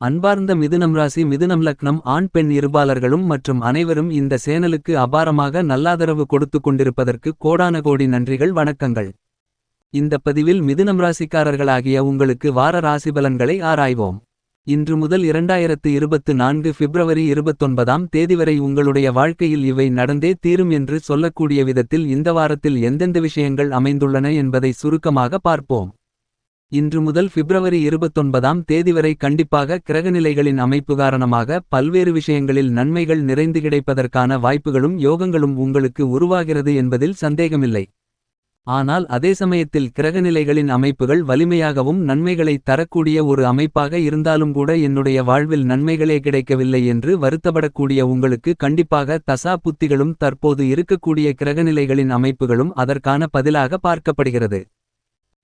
அன்பார்ந்த மிதுனம் ராசி மிதுனம் லக்னம் ஆண் பெண் இருபாலர்களும் மற்றும் அனைவரும் இந்த சேனலுக்கு அபாரமாக நல்லாதரவு கொடுத்து கொண்டிருப்பதற்கு கோடான கோடி நன்றிகள் வணக்கங்கள். இந்த பதிவில் மிதுனம் ராசிக்காரர்களாகிய உங்களுக்கு வார ராசி பலன்களை ஆராய்வோம். இன்று முதல் இரண்டாயிரத்து இருபத்து நான்கு பிப்ரவரி இருபத்தொன்பதாம் தேதி வரை உங்களுடைய வாழ்க்கையில் இவை நடந்தே தீரும் என்று சொல்லக்கூடிய விதத்தில் இந்த வாரத்தில் எந்தெந்த விஷயங்கள் அமைந்துள்ளன என்பதை சுருக்கமாக பார்ப்போம். இன்று முதல் பிப்ரவரி இருபத்தொன்பதாம் தேதி வரை கண்டிப்பாக கிரகநிலைகளின் அமைப்பு காரணமாக பல்வேறு விஷயங்களில் நன்மைகள் நிறைந்து கிடைப்பதற்கான வாய்ப்புகளும் யோகங்களும் உங்களுக்கு உருவாகிறது என்பதில் சந்தேகமில்லை. ஆனால் அதே சமயத்தில் கிரகநிலைகளின் அமைப்புகள் வலிமையாகவும் நன்மைகளை தரக்கூடிய ஒரு அமைப்பாக இருந்தாலும் கூட என்னுடைய வாழ்வில் நன்மைகளே கிடைக்கவில்லை என்று வருத்தப்படக்கூடிய உங்களுக்கு கண்டிப்பாக தசா புத்திகளும் தற்போது இருக்கக்கூடிய கிரகநிலைகளின் அமைப்புகளும் அதற்கான பதிலாக பார்க்கப்படுகிறது.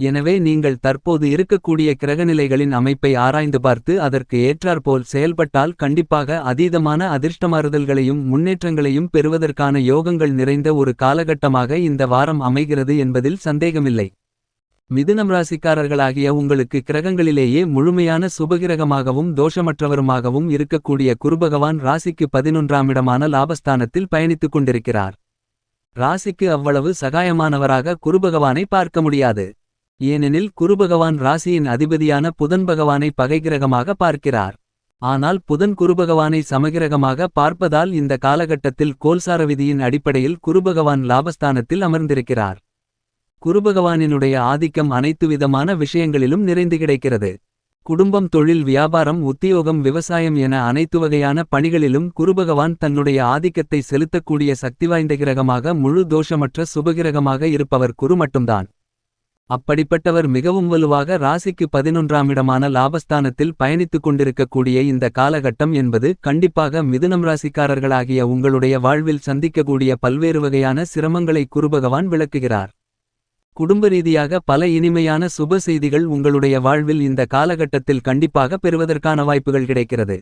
எனவே நீங்கள் தற்போது இருக்கக்கூடிய கிரகநிலைகளின் அமைப்பை ஆராய்ந்து பார்த்து அதற்கு ஏற்றாற்போல் செயல்பட்டால் கண்டிப்பாக அதீதமான அதிர்ஷ்டமாறுதல்களையும் முன்னேற்றங்களையும் பெறுவதற்கான யோகங்கள் நிறைந்த ஒரு காலகட்டமாக இந்த வாரம் அமைகிறது என்பதில் சந்தேகமில்லை. மிதுனம் ராசிக்காரர்களாகிய உங்களுக்கு கிரகங்களிலேயே முழுமையான சுபகிரகமாகவும் தோஷமற்றவருமாகவும் இருக்கக்கூடிய குருபகவான் ராசிக்கு பதினொன்றாம் இடமான லாபஸ்தானத்தில் பயணித்துக் கொண்டிருக்கிறார். ராசிக்கு அவ்வளவு சகாயமானவராக குருபகவானை பார்க்க முடியாது. ஏனெனில் குருபகவான் ராசியின் அதிபதியான புதன் பகவானை பகைகிரகமாக பார்க்கிறார். ஆனால் புதன் குருபகவானை சமகிரகமாக பார்ப்பதால் இந்த காலகட்டத்தில் கோல்சார விதியின் அடிப்படையில் குருபகவான் லாபஸ்தானத்தில் அமர்ந்திருக்கிறார். குருபகவானினுடைய ஆதிக்கம் அனைத்து விதமான விஷயங்களிலும் நிறைந்து கிடைக்கிறது. குடும்பம் தொழில் வியாபாரம் உத்தியோகம் விவசாயம் என அனைத்து வகையான பணிகளிலும் குருபகவான் தன்னுடைய ஆதிக்கத்தை செலுத்தக்கூடிய சக்திவாய்ந்த கிரகமாக முழு தோஷமற்ற சுபகிரகமாக இருப்பவர் குரு மட்டும்தான். அப்படிப்பட்டவர் மிகவும் வலுவாக ராசிக்கு பதினொன்றாம் இடமான லாபஸ்தானத்தில் பயணித்துக் கொண்டிருக்கக்கூடிய இந்த காலகட்டம் என்பது கண்டிப்பாக மிதுனம் ராசிக்காரர்களாகிய உங்களுடைய வாழ்வில் சந்திக்கக்கூடிய பல்வேறு வகையான சிரமங்களை குருபகவான் விளக்குகிறார். குடும்ப ரீதியாக பல இனிமையான சுப செய்திகள் உங்களுடைய வாழ்வில் இந்த காலகட்டத்தில் கண்டிப்பாக பெறுவதற்கான வாய்ப்புகள் கிடைக்கிறது.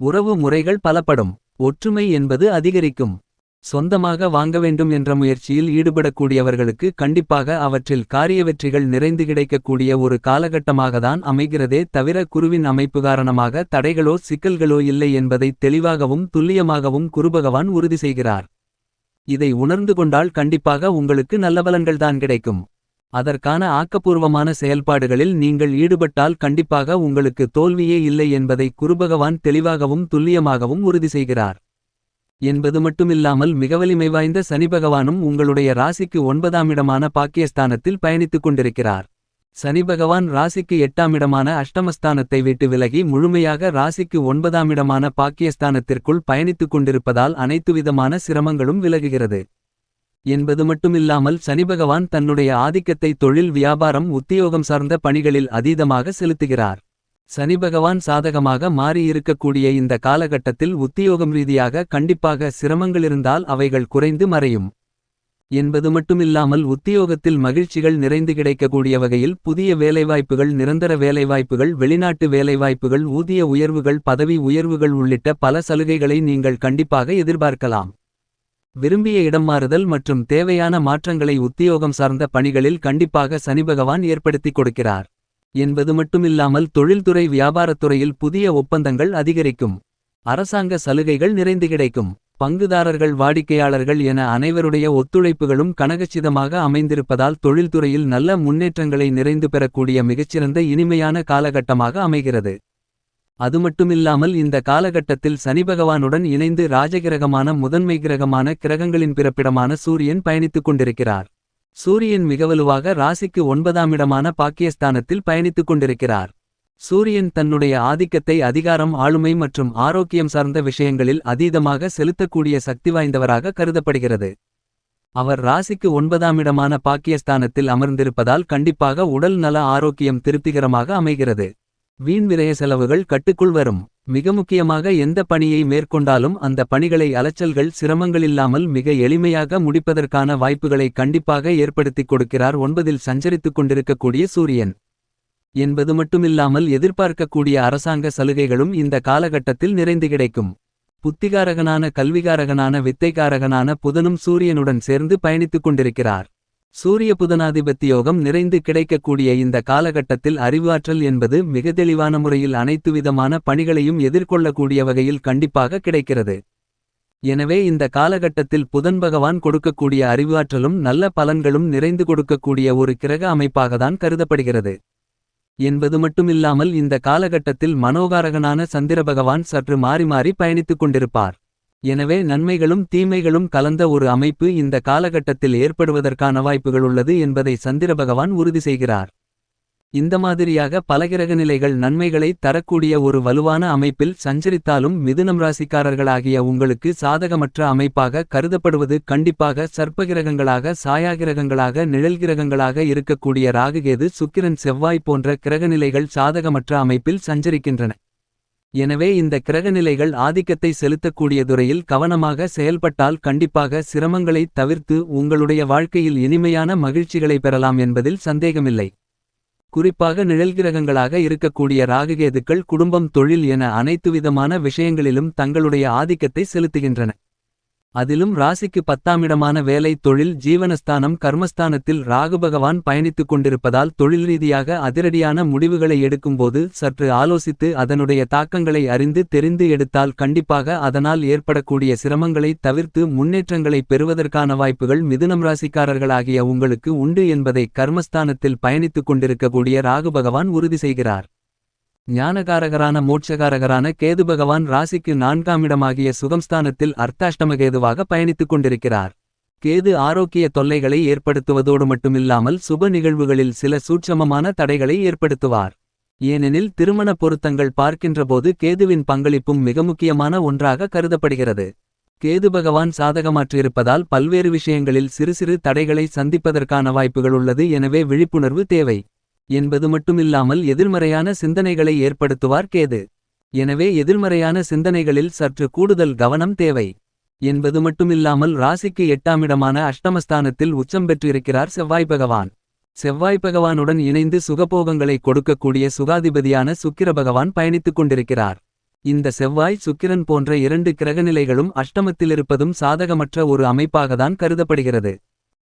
உறவு முறைகள் பலப்படும். ஒற்றுமை என்பது அதிகரிக்கும். சொந்தமாக வாங்க வேண்டும் என்ற முயற்சியில் ஈடுபடக்கூடியவர்களுக்கு கண்டிப்பாக அவற்றில் காரிய வெற்றிகள் நிறைந்து கிடைக்கக்கூடிய ஒரு காலகட்டமாகத்தான் அமைகிறதே தவிர குருவின் அமைப்பு காரணமாக தடைகளோ சிக்கல்களோ இல்லை என்பதை தெளிவாகவும் துல்லியமாகவும் குருபகவான் உறுதி செய்கிறார். இதை உணர்ந்து கொண்டால் கண்டிப்பாக உங்களுக்கு நல்ல பலன்கள்தான் கிடைக்கும். அதற்கான ஆக்கப்பூர்வமான செயல்பாடுகளில் நீங்கள் ஈடுபட்டால் கண்டிப்பாக உங்களுக்கு தோல்வியே இல்லை என்பதை குருபகவான் தெளிவாகவும் துல்லியமாகவும் உறுதி செய்கிறார். என்பது மட்டுமில்லாமல் மிகவலிமை வாய்ந்த சனிபகவானும் உங்களுடைய ராசிக்கு ஒன்பதாம் இடமான பாக்கியஸ்தானத்தில் பயணித்துக் கொண்டிருக்கிறார். சனிபகவான் ராசிக்கு எட்டாம் இடமான அஷ்டமஸ்தானத்தை விட்டு விலகி முழுமையாக ராசிக்கு ஒன்பதாம் இடமான பாக்கியஸ்தானத்திற்குள் பயணித்துக் கொண்டிருப்பதால் அனைத்து விதமான சிரமங்களும் விலகுகிறது. என்பது மட்டுமில்லாமல் சனிபகவான் தன்னுடைய ஆதிக்கத்தை தொழில் வியாபாரம் உத்தியோகம் சார்ந்த பணிகளில் அதீதமாக செலுத்துகிறார். சனிபகவான் சாதகமாக மாறியிருக்கக்கூடிய இந்த காலகட்டத்தில் உத்தியோகம் ரீதியாக கண்டிப்பாக சிரமங்களிருந்தால் அவைகள் குறைந்து மறையும். என்பது மட்டுமில்லாமல் உத்தியோகத்தில் மகிழ்ச்சிகள் நிறைந்து கிடைக்கக்கூடிய வகையில் புதிய வேலைவாய்ப்புகள் நிரந்தர வேலைவாய்ப்புகள் வெளிநாட்டு வேலைவாய்ப்புகள் ஊதிய உயர்வுகள் பதவி உயர்வுகள் உள்ளிட்ட பல சலுகைகளை நீங்கள் கண்டிப்பாக எதிர்பார்க்கலாம். விரும்பிய இடம் மாறுதல் மற்றும் தேவையான மாற்றங்களை உத்தியோகம் சார்ந்த பணிகளில் கண்டிப்பாக சனிபகவான் ஏற்படுத்திக் கொடுக்கிறார். என்பது மட்டுமில்லாமல் தொழில்துறை வியாபாரத்துறையில் புதிய ஒப்பந்தங்கள் அதிகரிக்கும். அரசாங்க சலுகைகள் நிறைந்து கிடைக்கும். பங்குதாரர்கள் வாடிக்கையாளர்கள் என அனைவருடைய ஒத்துழைப்புகளும் கனகச்சிதமாக அமைந்திருப்பதால் தொழில்துறையில் நல்ல முன்னேற்றங்களை நிறைந்து பெறக்கூடிய மிகச்சிறந்த இனிமையான காலகட்டமாக அமைகிறது. அது மட்டுமில்லாமல் இந்த காலகட்டத்தில் சனிபகவானுடன் இணைந்து ராஜகிரகமான முதன்மை கிரகமான கிரகங்களின் பிறப்பிடமான சூரியன் பயணித்துக் கொண்டிருக்கிறார். சூரியன் மிகவலுவாக ராசிக்கு ஒன்பதாம் இடமான பாக்கியஸ்தானத்தில் பயணித்துக் கொண்டிருக்கிறார். சூரியன் தன்னுடைய ஆதிக்கத்தை அதிகாரம் ஆளுமை மற்றும் ஆரோக்கியம் சார்ந்த விஷயங்களில் அதீதமாக செலுத்தக்கூடிய சக்தி வாய்ந்தவராக கருதப்படுகிறது. அவர் ராசிக்கு ஒன்பதாம் இடமான பாக்கியஸ்தானத்தில் அமர்ந்திருப்பதால் கண்டிப்பாக உடல் நல ஆரோக்கியம் திருப்திகரமாக அமைகிறது. வீண் விரய செலவுகள் கட்டுக்குள் வரும். மிக முக்கியமாக எந்த பணியை மேற்கொண்டாலும் அந்த பணிகளை அலைச்சல்கள் சிரமங்களில்லாமல் மிக எளிமையாக முடிப்பதற்கான வாய்ப்புகளை கண்டிப்பாக ஏற்படுத்திக் கொடுக்கிறார் ஒன்பதில் சஞ்சரித்துக் கொண்டிருக்கக்கூடிய சூரியன். என்பது மட்டுமில்லாமல் எதிர்பார்க்கக்கூடிய அரசாங்க சலுகைகளும் இந்த காலகட்டத்தில் நிறைந்து கிடைக்கும். புத்திகாரகனான கல்விகாரகனான வித்தைகாரகனான புதனும் சூரியனுடன் சேர்ந்து பயணித்துக் கொண்டிருக்கிறார். சூரிய புதனாதிபத்தியோகம் நிறைந்து கிடைக்கக்கூடிய இந்த காலகட்டத்தில் அறிவாற்றல் என்பது மிக தெளிவான முறையில் அனைத்து விதமான பணிகளையும் எதிர்கொள்ளக்கூடிய வகையில் கண்டிப்பாக கிடைக்கிறது. எனவே இந்த காலகட்டத்தில் புதன் பகவான் கொடுக்கக்கூடிய அறிவாற்றலும் நல்ல பலன்களும் நிறைந்து கொடுக்கக்கூடிய ஒரு கிரக அமைப்பாகத்தான் கருதப்படுகிறது. என்பது மட்டுமில்லாமல் இந்த காலகட்டத்தில் மனோகாரகனான சந்திர பகவான் சற்று மாறி மாறி பயணித்துக் கொண்டிருப்பார். எனவே நன்மைகளும் தீமைகளும் கலந்த ஒரு அமைப்பு இந்த காலகட்டத்தில் ஏற்படுவதற்கான வாய்ப்புகள் உள்ளது என்பதை சந்திர பகவான் உறுதி செய்கிறார். இந்த மாதிரியாக பல கிரக நிலைகள் நன்மைகளை தரக்கூடிய ஒரு வலுவான அமைப்பில் சஞ்சரித்தாலும் மிதுனம் ராசிக்காரர்களாகிய உங்களுக்கு சாதகமற்ற அமைப்பாக கருதப்படுவது கண்டிப்பாக சர்ப்பகிரகங்களாக சாயாகிரகங்களாக நிழல்கிரகங்களாக இருக்கக்கூடிய ராகுகேது சுக்கிரன் செவ்வாய் போன்ற கிரகநிலைகள் சாதகமற்ற அமைப்பில் சஞ்சரிக்கின்றன. எனவே இந்த கிரகநிலைகள் ஆதிக்கத்தை செலுத்தக்கூடிய துறையில் கவனமாக செயல்பட்டால் கண்டிப்பாக சிரமங்களை தவிர்த்து உங்களுடைய வாழ்க்கையில் இனிமையான மகிழ்ச்சிகளை பெறலாம் என்பதில் சந்தேகமில்லை. குறிப்பாக நிழல்கிரகங்களாக இருக்கக்கூடிய ராகுகேதுக்கள் குடும்பம் தொழில் என அனைத்துவிதமான விஷயங்களிலும் தங்களுடைய ஆதிக்கத்தை செலுத்துகின்றன. அதிலும் ராசிக்கு பத்தாமிடமான வேலை தொழில் ஜீவனஸ்தானம் கர்மஸ்தானத்தில் ராகு பகவான் பயணித்துக் கொண்டிருப்பதால் தொழில் ரீதியாக அதிரடியான முடிவுகளை எடுக்கும்போது சற்று ஆலோசித்து அதனுடைய தாக்கங்களை அறிந்து தெரிந்து எடுத்தால் கண்டிப்பாக அதனால் ஏற்படக்கூடிய சிரமங்களை தவிர்த்து முன்னேற்றங்களை பெறுவதற்கான வாய்ப்புகள் மிதுனம் ராசிக்காரர்களாகிய உங்களுக்கு உண்டு என்பதை கர்மஸ்தானத்தில் பயணித்துக் கொண்டிருக்கக்கூடிய ராகு பகவான் உறுதி செய்கிறார். ஞானகாரகரான மோட்சகாரகரான கேது பகவான் ராசிக்கு நான்காமிடமாகிய சுகம்ஸ்தானத்தில் அர்த்தாஷ்டமகேதுவாக பயணித்துக் கொண்டிருக்கிறார். கேது ஆரோக்கிய தொல்லைகளை ஏற்படுத்துவதோடு மட்டுமில்லாமல் சுப நிகழ்வுகளில் சில சூட்சமமான தடைகளை ஏற்படுத்துவார். ஏனெனில் திருமண பொருத்தங்கள் பார்க்கின்றபோது கேதுவின் பங்களிப்பும் மிக முக்கியமான ஒன்றாக கருதப்படுகிறது. கேது பகவான் சாதகமாற்றியிருப்பதால் பல்வேறு விஷயங்களில் சிறு சிறு தடைகளை சந்திப்பதற்கான வாய்ப்புகள் உள்ளது. எனவே விழிப்புணர்வு தேவை. என்பது மட்டுமில்லாமல் எதிர்மறையான சிந்தனைகளை ஏற்படுத்துவார் கேது. எனவே எதிர்மறையான சிந்தனைகளில் சற்று கூடுதல் கவனம் தேவை. என்பது மட்டுமில்லாமல் ராசிக்கு எட்டாமிடமான அஷ்டமஸ்தானத்தில் உச்சம் பெற்றிருக்கிறார் செவ்வாய் பகவான். செவ்வாய் பகவானுடன் இணைந்து சுகபோகங்களை கொடுக்கக்கூடிய சுகாதிபதியான சுக்கிர பகவான் பயணித்துக் கொண்டிருக்கிறார். இந்த செவ்வாய் சுக்கிரன் போன்ற இரண்டு கிரகநிலைகளும் அஷ்டமத்திலிருப்பதும் சாதகமற்ற ஒரு அமைப்பாகத்தான் கருதப்படுகிறது.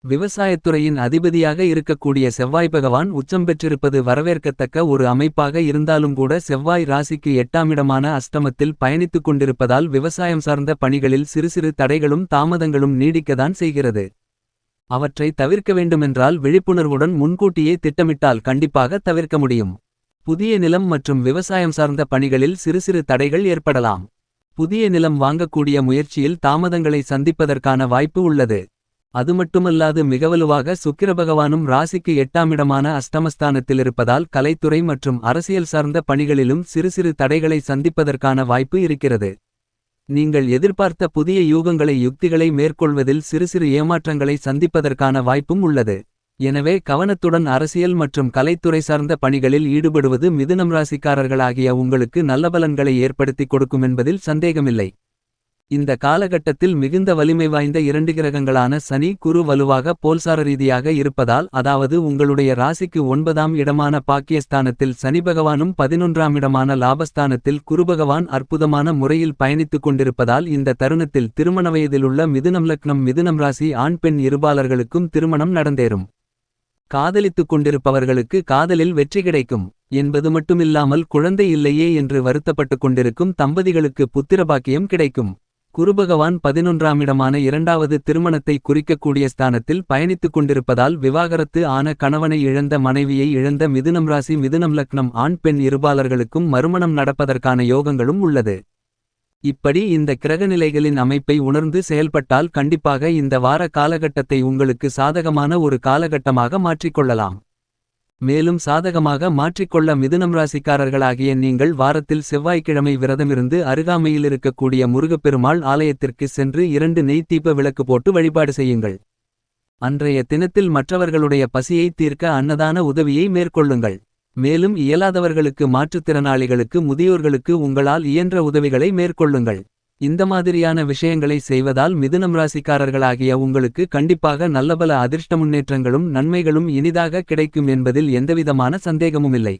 விவசாயத்துறையின் அதிபதியாக இருக்கக்கூடிய செவ்வாய் பகவான் உச்சம் பெற்றிருப்பது வரவேற்கத்தக்க ஒரு அமைப்பாக இருந்தாலும் கூட செவ்வாய் ராசிக்கு எட்டாமிடமான அஷ்டமத்தில் பயணித்துக் கொண்டிருப்பதால் விவசாயம் சார்ந்த பணிகளில் சிறு சிறு தடைகளும் தாமதங்களும் நீடிக்கத்தான் செய்கிறது. அவற்றை தவிர்க்க வேண்டுமென்றால் விழிப்புணர்வுடன் முன்கூட்டியே திட்டமிட்டால் கண்டிப்பாக தவிர்க்க முடியும். புதிய நிலம் மற்றும் விவசாயம் சார்ந்த பணிகளில் சிறு சிறு தடைகள் ஏற்படலாம். புதிய நிலம் வாங்கக்கூடிய முயற்சியில் தாமதங்களை சந்திப்பதற்கான வாய்ப்பு உள்ளது. அது மட்டுமல்லாது மிகவலுவாக சுக்கிரபகவானும் ராசிக்கு எட்டாமிடமான அஷ்டமஸ்தானத்திலிருப்பதால் கலைத்துறை மற்றும் அரசியல் சார்ந்த பணிகளிலும் சிறு சிறு தடைகளை சந்திப்பதற்கான வாய்ப்பு இருக்கிறது. நீங்கள் எதிர்பார்த்த புதிய யூகங்களை யுக்திகளை மேற்கொள்வதில் சிறு சிறு ஏமாற்றங்களை சந்திப்பதற்கான வாய்ப்பும் உள்ளது. எனவே கவனத்துடன் அரசியல் மற்றும் கலைத்துறை சார்ந்த பணிகளில் ஈடுபடுவது மிதுனம் ராசிக்காரர்களாகிய உங்களுக்கு நல்ல பலன்களை ஏற்படுத்திக் கொடுக்கும் என்பதில் சந்தேகமில்லை. இந்த காலகட்டத்தில் மிகுந்த வலிமை வாய்ந்த இரண்டு கிரகங்களான சனி குரு வலுவாக போல்சார ரீதியாக இருப்பதால் அதாவது உங்களுடைய ராசிக்கு ஒன்பதாம் இடமான பாக்கியஸ்தானத்தில் சனி பகவானும் பதினொன்றாம் இடமான லாபஸ்தானத்தில் குருபகவான் அற்புதமான முறையில் பயணித்துக் கொண்டிருப்பதால் இந்த தருணத்தில் திருமண வயதிலுள்ள மிதுனம் லக்னம் மிதுனம் ராசி ஆண் பெண் இருபாலர்களுக்கும் திருமணம் நடந்தேறும். காதலித்துக் கொண்டிருப்பவர்களுக்கு காதலில் வெற்றி கிடைக்கும். என்பது மட்டுமில்லாமல் குழந்தை இல்லையே என்று வருத்தப்பட்டுக் கொண்டிருக்கும் தம்பதிகளுக்கு புத்திரபாக்கியம் கிடைக்கும். குருபகவான் பதினொன்றாம் இடமான இரண்டாவது திருமணத்தை குறிக்கக்கூடிய ஸ்தானத்தில் பயணித்துக் கொண்டிருப்பதால் விவாகரத்து ஆன கணவனை இழந்த மனைவியை இழந்த மிதுனம் ராசி மிதுனம் லக்னம் ஆண் பெண் இருபாளர்களுக்கும் மறுமணம் நடப்பதற்கான யோகங்களும் உள்ளது. இப்படி இந்த கிரகநிலைகளின் அமைப்பை உணர்ந்து செயல்பட்டால் கண்டிப்பாக இந்த வார காலகட்டத்தை உங்களுக்கு சாதகமான ஒரு காலகட்டமாக மாற்றிக்கொள்ளலாம். மேலும் சாதகமாக மாற்றிக்கொள்ள மிதுனம் ராசிக்காரர்களாகிய நீங்கள் வாரத்தில் செவ்வாய்க்கிழமை விரதமிருந்து அருகாமையில் இருக்கக்கூடிய முருகப்பெருமாள் ஆலயத்திற்கு சென்று இரண்டு நெய் தீப விளக்கு போட்டு வழிபாடு செய்யுங்கள் அன்றைய தினத்தில் மற்றவர்களுடைய பசியை தீர்க்க அன்னதான உதவியை மேற்கொள்ளுங்கள் மேலும் இயலாதவர்களுக்கு மாற்றுத்திறனாளிகளுக்கு முதியோர்களுக்கு உங்களால் இயன்ற உதவிகளை மேற்கொள்ளுங்கள். இந்த மாதிரியான விஷயங்களை செய்வதால் மிதுனம் ராசிக்காரர்களாகிய உங்களுக்கு கண்டிப்பாக நல்லபல அதிர்ஷ்ட முன்னேற்றங்களும் நன்மைகளும் இனிதாக கிடைக்கும் என்பதில் எந்தவிதமான சந்தேகமுமில்லை.